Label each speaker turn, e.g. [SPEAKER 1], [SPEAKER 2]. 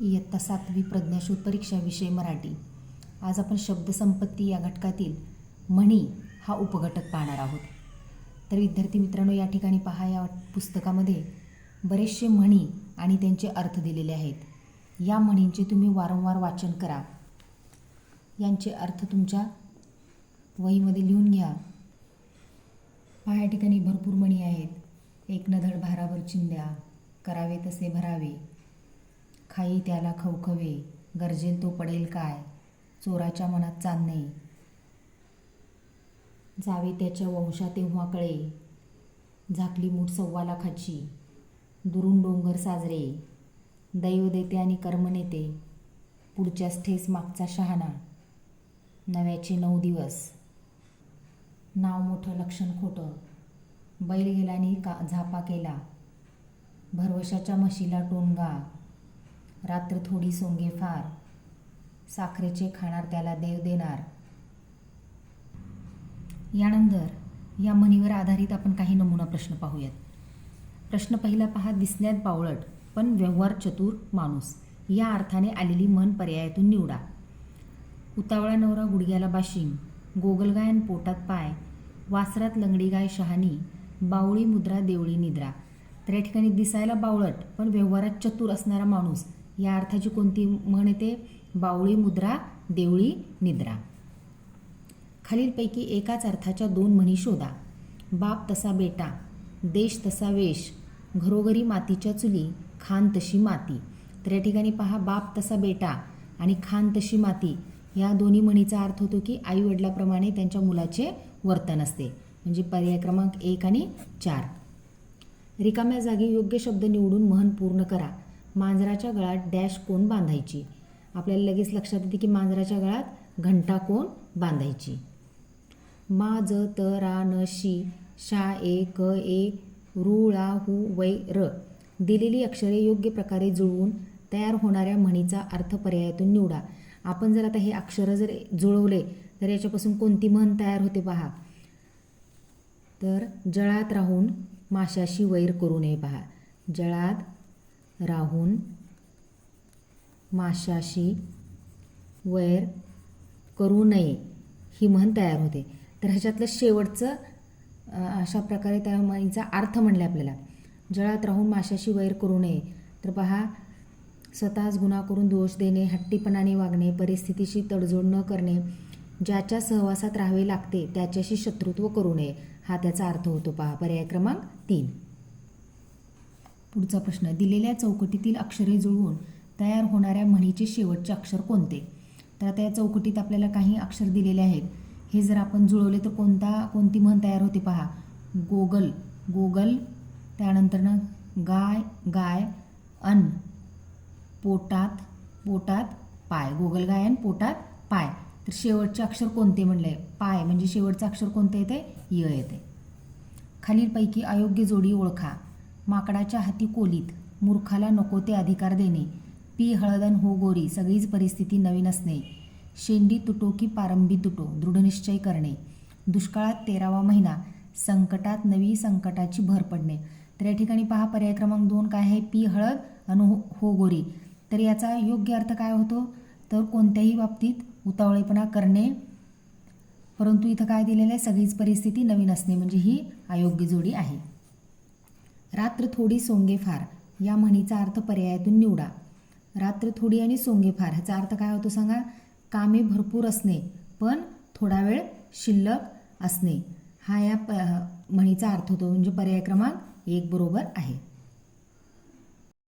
[SPEAKER 1] इयत्ता सातवी प्रज्ञाशोध परीक्षा विषय मराठी. आज आपण शब्दसंपत्ती या घटकातील म्हणी हा उपघटक पाहणार आहोत. तर विद्यार्थी मित्रांनो या ठिकाणी पहा या पुस्तकामध्ये बरेचसे म्हणी आणि त्यांचे अर्थ दिलेले आहेत. या म्हणींचे तुम्ही वारंवार वाचन करा. यांचे अर्थ तुमच्या वहीमध्ये लिहून घ्या. पहा या ठिकाणी भरपूर म्हणी आहेत. एक नधड भारावर चिंध्या करावे तसे भरावे. खाई त्याला खवखवे गरजेल तो पडेल काय? चोराच्या मनात चांदणे. जावे त्याच्या वंशा तेव्हा कळे. झाकली मूठ सव्वा लाखाची. दुरून डोंगर साजरे. दैव देते आणि कर्म नेते. पुढच्याच ठेस मागचा शहाणा. नव्याचे नऊ दिवस. नाव मोठं लक्षण खोटं. बैल गेल्याने का झापा केला. भरवशाच्या म्हशीला टोनगा. रात्र थोडी सोंगे फार. साखरेचे खाणार त्याला देव देणार. यानंतर या म्हणीवर आधारित आपण काही नमुना प्रश्न पाहूयात. प्रश्न पहिला पहा दिसण्यात बावळट पण व्यवहार चतुर माणूस. या अर्थाने आलेली मन पर्यायातून निवडा. उतावळा नवरा गुडघ्याला बाशिंग गोगलगाय आणि पोटात पाय वासरात लंगडी गाय शहाणी बावळी मुद्रा देवळी निद्रा. तर या ठिकाणी दिसायला बावळट पण व्यवहारात चतुर असणारा माणूस. या अर्थाची कोणती म्हण येते? बावळी मुद्रा देवळी निद्रा. खालीलपैकी एकाच अर्थाच्या दोन म्हणी शोधा. बाप तसा बेटा देश तसा वेश घरोघरी मातीच्या चुली खान तशी माती. तर या ठिकाणी पहा बाप तसा बेटा आणि खान तशी माती या दोन्ही म्हणीचा अर्थ होतो की आई वडिलाप्रमाणे त्यांच्या मुलाचे वर्तन असते. म्हणजे पर्याय क्रमांक एक आणि चार. रिकाम्या जागी योग्य शब्द निवडून म्हण पूर्ण करा. मांजराच्या गळात डॅश कोण बांधायची? आपल्याला लगेच लक्षात येते की मांजराच्या गळात घंटा कोण बांधायची? मा ज त रा न शी शा ए क ए रुळा ळा हु वै र दिलेली अक्षरे योग्य प्रकारे जुळवून तयार होणाऱ्या म्हणीचा अर्थ पर्यायातून निवडा. आपण जर आता हे अक्षरं जर जुळवले तर याच्यापासून कोणती म्हण तयार होते पहा? तर जळात राहून माशाशी वैर करू नये पहा. जळात राहून माशाशी वैर करू नये ही म्हण तयार होते. तर ह्याच्यातलं शेवटचं अशा प्रकारे त्या म्हणीचा अर्थ म्हणला आपल्याला. जळात राहून माशाशी वैर करू नये. तर पहा स्वतःच गुन्हा करून दोष देणे हट्टीपणाने वागणे परिस्थितीशी तडजोड न करणे ज्याच्या सहवासात राहावे लागते त्याच्याशी शत्रुत्व करू नये हा त्याचा अर्थ होतो. पहा पर्याय क्रमांक तीन. पुढचा प्रश्न दिलेल्या चौकटीतील अक्षरे जुळवून तयार होणाऱ्या म्हणीचे शेवटचे अक्षर कोणते? तर आता या चौकटीत आपल्याला काही अक्षर दिलेले आहेत. हे जर आपण जुळवले तर कोणता कोणती म्हण तयार होते पहा? गोगल गोगल त्यानंतरनं गाय गाय अन पोटात पोटात पाय गोगल गाय पोटात पाय. तर शेवटचे अक्षर कोणते म्हणले? पाय म्हणजे शेवटचं अक्षर कोणते येते? य येते. खालीलपैकी अयोग्य जोडी ओळखा. माकडाच्या हाती कोलीत. मूर्खाला नको ते अधिकार देणे. पी हळदन हो गोरी सगळीच परिस्थिती नवीन असणे. शेंडी तुटो की पारंबी तुटो दृढनिश्चय करणे. दुष्काळात तेरावा महिना संकटात नवी संकटाची भर पडणे. तर या ठिकाणी पहा पर्याय क्रमांक दोन काय आहे? पी हळद अनु हो हो गोरी. तर याचा योग्य अर्थ काय होतो? तर कोणत्याही बाबतीत उतावळेपणा करणे. परंतु इथं काय दिलेलं आहे? सगळीच परिस्थिती नवीन असणे. म्हणजे ही अयोग्य जोडी आहे. रात्र थोडी सोंगे फार या म्हणीचा अर्थ पर्यायातून निवडा. रात्र थोडी आणि सोंगे फार ह्याचा अर्थ काय होतो सांगा? कामे भरपूर असणे पण थोडा वेळ शिल्लक असणे. हा या प म्हणीचा अर्थ होतो. म्हणजे पर्याय क्रमांक एक बरोबर आहे.